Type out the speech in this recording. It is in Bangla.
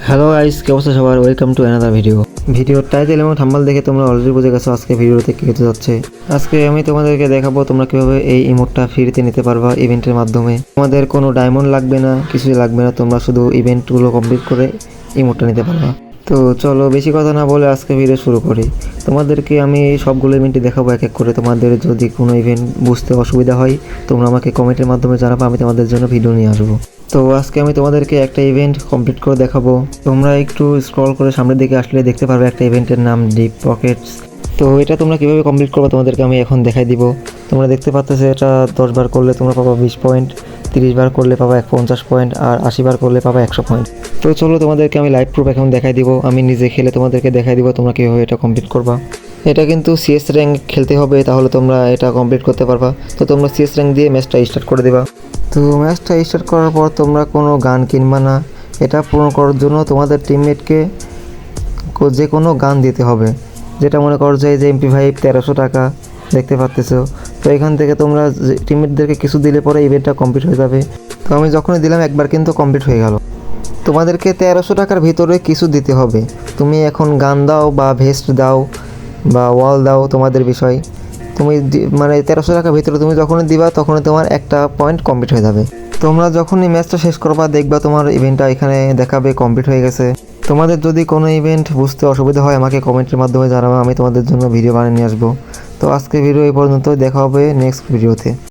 হ্যালো গাইস কে অবস্থা সবার? ওয়েলকাম টু অ্যানাদার ভিডিও ভিডিওর টাইটেল এবং থাম্বাল দেখে তোমরা অলরেডি বুঝে গেছো আজকে ভিডিওতে কী হতে যাচ্ছে। আজকে আমি তোমাদেরকে দেখাবো তোমরা কীভাবে এই ইমোটটা ফ্রিতে নিতে পারবা ইভেন্টের মাধ্যমে। তোমাদের কোনো ডায়মন্ড লাগবে না, কিছুই লাগবে না, তোমরা শুধু ইভেন্টগুলো কমপ্লিট করে ইমোটটা নিতে পারবা। তো চলো বেশি কথা না বলে আজকে ভিডিও শুরু করি। তোমাদেরকে আমি সবগুলো ইভেন্টই দেখাবো এক এক করে। তোমাদের যদি কোনো ইভেন্ট বুঝতে অসুবিধা হয়, তোমরা আমাকে কমেন্টের মাধ্যমে জানাব, আমি তোমাদের জন্য ভিডিও নিয়ে আসব। তো আজকে আমি তোমাদেরকে একটা ইভেন্ট কমপ্লিট করে দেখাবো। তোমরা একটু স্ক্রল করে সামনের দিকে আসলে দেখতে পারবে একটা ইভেন্টের নাম ডিপ পকেটস তো এটা তোমরা কীভাবে কমপ্লিট করবে, তোমাদেরকে আমি এখন দেখাই দিব। তোমরা দেখতে পাচ্ছ এটা দশ বার করলে তোমরা পাবো বিশ পয়েন্ট তিরিশ বার করলে পাবা এক পঞ্চাশ পয়েন্ট আর আশি বার করলে পাবা একশো পয়েন্ট তো চলো তোমাদেরকে আমি লাইভ প্রুফ এখন দেখাই দিব। আমি নিজে খেলে তোমাদেরকে দেখাই দিব তোমরা কীভাবে এটা কমপ্লিট করবা। এটা কিন্তু সিএস র্যাঙ্ক খেলতে হবে, তাহলে তোমরা এটা কমপ্লিট করতে পারবা। তো তোমরা সিএস র্যাঙ্ক দিয়ে ম্যাচটা স্টার্ট করে দেবা। তো ম্যাচটা স্টার্ট করার পর তোমরা কোনো গান কিনবা না। এটা পূরণ করার জন্য তোমাদের টিমমেটকে যে কোনো গান দিতে হবে। যেটা মনে করো যে যে এমপি ফাইভ তেরোশো টাকা। দেখতে পাচ্তেছো তো এখান থেকে তোমরা টিমমেটদেরকে কিছু দিলে পরে ইভেন্টটা কমপ্লিট হয়ে যাবে। তো আমি যখনই দিলাম, একবার কিন্তু কমপ্লিট হয়ে গেল। তোমাদেরকে তেরোশো টাকার ভিতরে কিছু দিতে হবে। তুমি এখন গান দাও বা ভেস্ট দাও বা ওয়াল দাও তোমাদের বিষয়। তুমি মানে তেরোশো টাকার ভিতরে তুমি যখনই দিবা, তখনই তোমার একটা পয়েন্ট কমপ্লিট হয়ে যাবে। তোমরা যখনই ম্যাচটা শেষ করবা, দেখবা তোমার ইভেন্টটা এখানে দেখাবে কমপ্লিট হয়ে গেছে। তোমাদের যদি কোনো ইভেন্ট বুঝতে অসুবিধা হয়, আমাকে কমেন্টের মাধ্যমে জানাবে, আমি তোমাদের জন্য ভিডিও বানিয়ে নিয়ে আসব। তো আজকে ভিডিও এই পর্যন্ত দেখা হবে নেক্সট ভিডিওতে